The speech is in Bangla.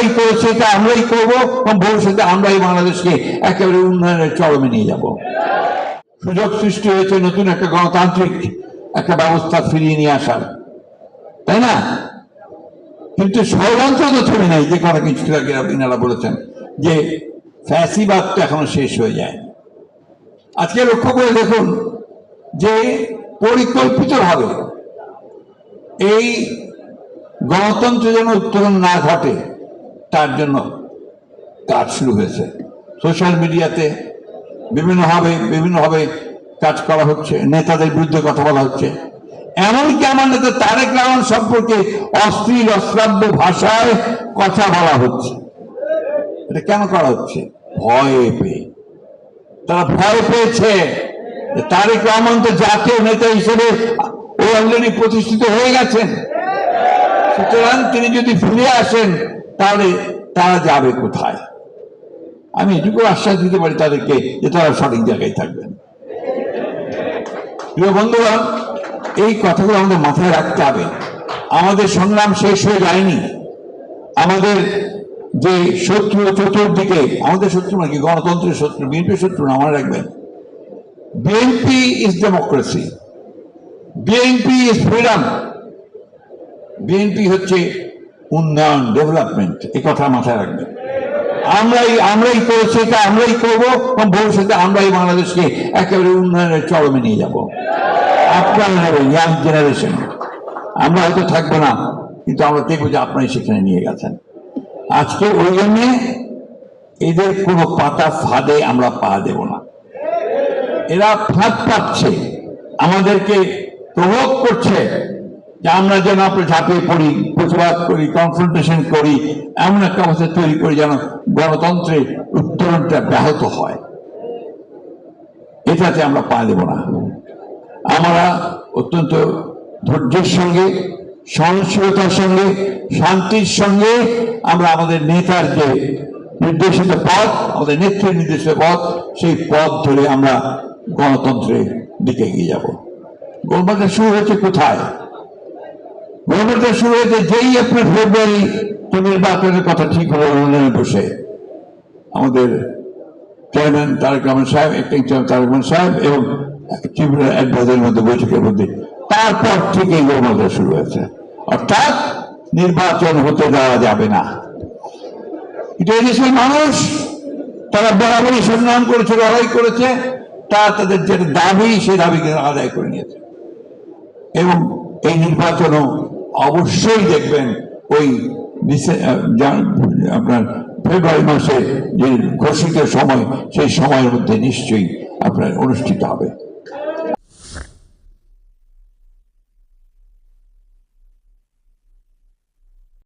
আমরাই করেছি, এটা আমরাই করব ভবিষ্যতে আমরাই বাংলাদেশকে একেবারে উন্নয়নের চরমে নিয়ে যাব। সুযোগ সৃষ্টি হয়েছে নতুন একটা গণতান্ত্রিক একটা ব্যবস্থা ফিরিয়ে নিয়ে আসার। তাই না? কিন্তু ষড়যন্ত্র তো থেমে নাই, যে কথা কিছু আগে ইনারা বলেছেন, যে ফ্যাসিবাদ তো এখনও শেষ হয়ে যায়। আজকে লক্ষ্য করে দেখুন, যে পরিকল্পিতভাবে এই গণতন্ত্র যেন উত্তরণ না ঘটে তার জন্য কাজ শুরু হয়েছে। সোশ্যাল মিডিয়াতে বিভিন্নভাবে বিভিন্নভাবে কাজ করা হচ্ছে, নেতাদের বিরুদ্ধে কথা বলা হচ্ছে। এমনকি আমার নেতা তারেক রহমান সম্পর্কে অশ্লীল, অশ্রাব্য ভাষায় কথা বলা হচ্ছে। এটা কেন করা হচ্ছে? ভয় পেয়ে। তারা ভয় পেয়েছে তারেক রহমান তো জাতীয় নেতা হিসেবে ও অলরেডি প্রতিষ্ঠিত হয়ে গেছেন। সুতরাং তিনি যদি ফিরে আসেন তাহলে তারা যাবে কোথায়? আমি এটুকু আশ্বাস দিতে পারি তাদেরকে যে তারা সঠিক জায়গায় থাকবেন। প্রিয় বন্ধুগণ, এই কথাগুলো আমাদের মাথায় রাখতে হবে। আমাদের সংগ্রাম শেষ হয়ে যায়নি। আমাদের যে শত্রু চতুর্দিকে, আমাদের শত্রু নাকি গণতন্ত্রের শত্রু, বিএনপির শত্রু না, মনে রাখবেন। BNP is democracy BNP is freedom BNP হচ্ছে উন্নয়ন ডেভেলপমেন্ট এই কথা মাথায় রাখবেন। আমরাই আমরাই করেছি এটা আমরাই করব ভবিষ্যতে আমরাই বাংলাদেশকে একেবারে উন্নয়নের চরমে নিয়ে যাব। আপনারা নেবেন ইয়াং জেনারেশন আমরা হয়তো থাকব না, কিন্তু আমরা দেখব যে আপনারাই সেখানে নিয়ে গেছেন। আজকে ওই জন্যে এদের কোনো পাতা ফাঁদে আমরা পা দেব না। এরা ফাঁদ পাচ্ছে, আমাদেরকে প্রভোগ করছে। আমরা যেন আপনার ঝাঁপিয়ে পড়ি, প্রতিবাদ করি কনফ্রন্টেশন করি, এমন একটা অবস্থা তৈরি করি যেন গণতন্ত্রে উত্তরণটা ব্যাহত হয়। এটাতে আমরা পা দেব না। আমরা অত্যন্ত ধৈর্যের সঙ্গে সহনশীলতার সঙ্গে, শান্তির সঙ্গে আমরা আমাদের নেতার যে নির্দেশিত পথ, আমাদের নেত্রীর নির্দেশিত পথ, সেই পথ ধরে আমরা গণতন্ত্রের দিকে এগিয়ে যাব। গোলমালটা শুরু হয়েছে কোথায়? গোলমালটা শুরু হয়েছে, যেই এপ্রিল ফেব্রুয়ারি তো নির্বাচনের কথা ঠিক হলো লন্ডনে বসে আমাদের চেয়ারম্যান তারেক রহমান সাহেব অ্যাক্টিং চেয়ারম্যান তারেক রহমান সাহেব এবং চিফ অ্যাডভাইজারের মধ্যে বৈঠকের মধ্যে। তারপর থেকে এই শুরু হয়েছে। অর্থাৎ নির্বাচন হতে দেওয়া যাবে না। এটা এদেশের মানুষ, তারা বরাবরই সংগ্রাম করেছে, লড়াই করেছে, তা তাদের যে দাবি সেই দাবিকে আদায় করে নিয়েছে। এবং এই নির্বাচনও অবশ্যই দেখবেন ওই আপনার ফেব্রুয়ারি মাসে যে ঘোষিত সময়, সেই সময়ের মধ্যে নিশ্চয়ই আপনার অনুষ্ঠিত হবে।